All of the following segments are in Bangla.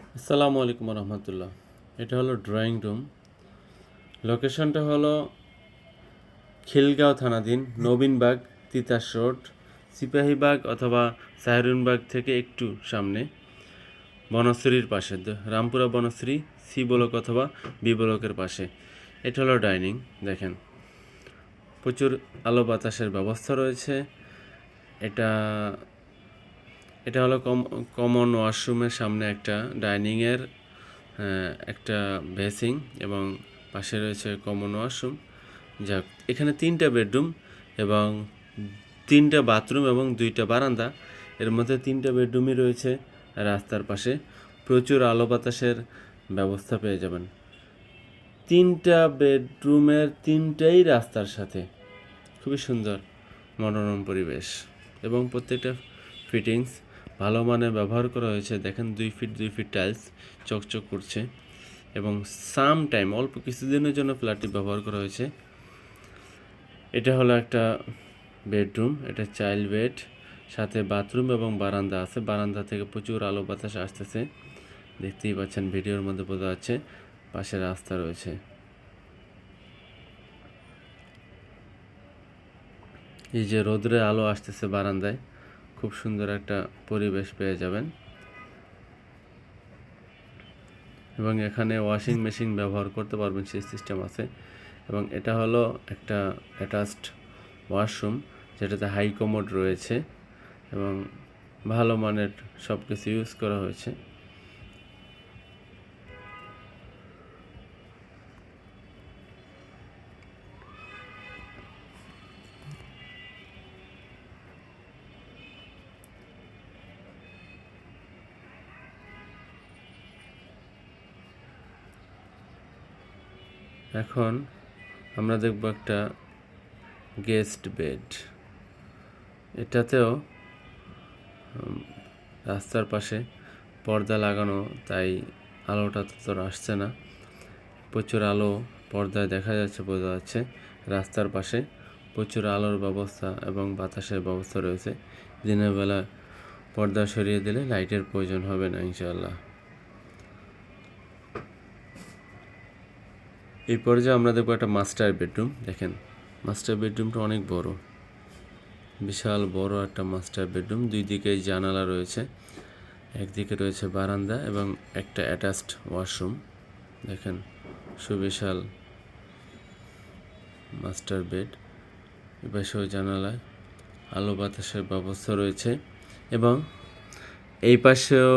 আসসালামু আলাইকুম রহমতুল্লাহ এটা হলো ড্রয়িং রুম লোকেশনটা হলো খিলগাঁও থানাধীন নবীনবাগ তিতাস রোড সিপাহীবাগ অথবা সাহেরুনবাগ থেকে একটু সামনে। বনশ্রীর পাশে রামপুরা বনশ্রী, সি ব্লক অথবা বি ব্লকের পাশে। এটা হলো ডাইনিং, দেখেন। প্রচুর আলো বাতাসের ব্যবস্থা রয়েছে। এটা এটা হলো কমন ওয়াশরুমের সামনে একটা ডাইনিংয়ের একটা বেসিং এবং পাশে রয়েছে কমন ওয়াশরুম যাক, এখানে তিনটা বেডরুম এবং তিনটা বাথরুম এবং দুইটা বারান্দা। এর মধ্যে তিনটা বেডরুমই রয়েছে রাস্তার পাশে। প্রচুর আলো বাতাসের ব্যবস্থা পেয়ে যাবেন। তিনটা বেডরুমের তিনটাই রাস্তার সাথে। খুবই সুন্দর মনোরম পরিবেশ এবং প্রত্যেকটা ফিটিংস ভালো মানের ব্যবহার করা হয়েছে। দেখেন দুই ফিট দুই ফিট টাইলস চকচক করছে এবং সাম টাইম অল্প কিছুদিনের জন্য ফ্ল্যাটটি ব্যবহার করা হয়েছে। এটা হলো একটা বেডরুম এটা চাইল্ড বেড সাথে বাথরুম এবং বারান্দা আছে। বারান্দা থেকে প্রচুর আলো বাতাস আসতেছে। দেখতেই পাচ্ছেন ভিডিওর মধ্যে বোঝা যাচ্ছে, পাশে রাস্তা রয়েছে। এই যে রোদ্রে আলো আসতেছে বারান্দায়। খুব সুন্দর একটা পরিবেশ পেয়ে যাবেন। এবং এখানে ওয়াশিং মেশিন ব্যবহার করতে পারবেন, সেই সিস্টেম আছে। এবং এটা হলো একটা অ্যাটাচড ওয়াশরুম যেটাতে হাই কমোড রয়েছে। এবং ভালো মানের সব কিছু ইউজ করা হয়েছে। এখন আমরা দেখব একটা গেস্ট বেড এটাতেও রাস্তার পাশে পর্দা লাগানো, তাই আলোটা তত আসছে না। প্রচুর আলো পর্দায় দেখা যাচ্ছে, বোঝা যাচ্ছে। রাস্তার পাশে প্রচুর আলোর ব্যবস্থা এবং বাতাসের ব্যবস্থা রয়েছে। দিনের বেলা পর্দা সরিয়ে দিলে লাইটের প্রয়োজন হবে না, ইনশাআল্লাহ। এই যে আমরা দেখব একটা মাস্টার বেডরুম দেখেন মাস্টার বেডরুমটা অনেক বড়। বিশাল বড় একটা মাস্টার বেডরুম দুই দিকে জানালা রয়েছে, একদিকে রয়েছে বারান্দা এবং একটা অ্যাটাচড ওয়াশরুম দেখেন, সুবিশাল মাস্টার বেড এপাশেও জানালায় আলো বাতাসের ব্যবস্থা রয়েছে এবং এই পাশেও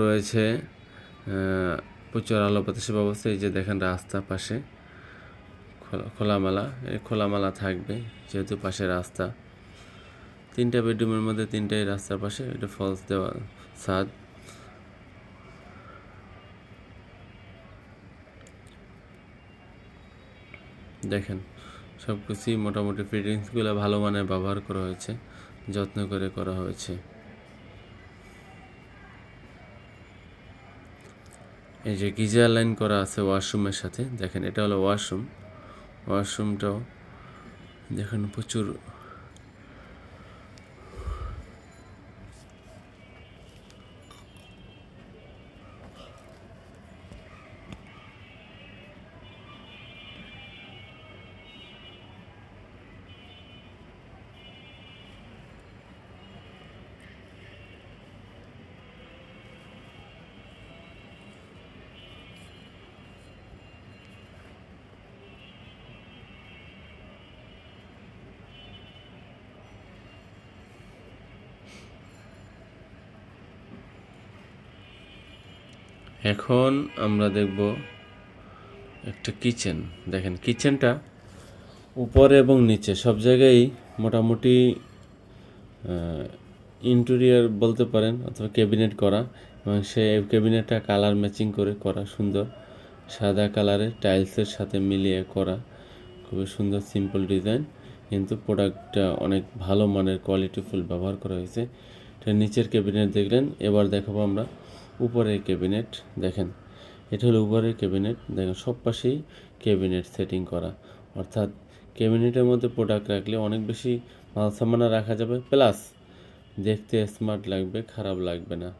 রয়েছে প্রচুর আলো বাতাসের ব্যবস্থা, এই যে দেখেন রাস্তা পাশে, খোলা, খোলামেলা খোলামেলা থাকবে যেহেতু পাশে রাস্তা। তিনটা বেডরুমের মধ্যে তিনটাই রাস্তার পাশে, এটা ফলস দেওয়া ছাদ দেখেন সব কিছুই মোটামুটি ফিটিংসগুলো ভালো মানের ব্যবহার করা হয়েছে, যত্ন করে করা হয়েছে। এই যে গিজার লাইন করা আছে ওয়াশরুমের সাথে, দেখেন এটা হলো ওয়াশরুম ওয়াশরুমটাও দেখেন প্রচুর এখন আমরা দেখব একটা কিচেন দেখেন কিচেনটা উপরে এবং নিচে, সব জায়গায় মোটামুটি ইন্টেরিয়ার বলতে পারেন অথবা ক্যাবিনেট করা এবং সে ক্যাবিনেটটা কালার ম্যাচিং করে করা সুন্দর। সাদা কালারের টাইলসের সাথে মিলিয়ে করা, খুবই সুন্দর সিম্পল ডিজাইন কিন্তু প্রোডাক্টটা অনেক ভালো মানের কোয়ালিটিফুল ব্যবহার করা হয়েছে। এটা নিচের ক্যাবিনেট দেখলেন, এবার দেখাবো আমরা উপরের ক্যাবিনেট দেখেন। এটা হলো উপরের ক্যাবিনেট। দেখেন, সব পাশেই ক্যাবিনেট সেটিং করা। অর্থাৎ ক্যাবিনেটের মধ্যে প্রোডাক্ট রাখলে অনেক বেশি মাল সামানা রাখা যাবে। প্লাস দেখতে স্মার্ট লাগবে, খারাপ লাগবে না।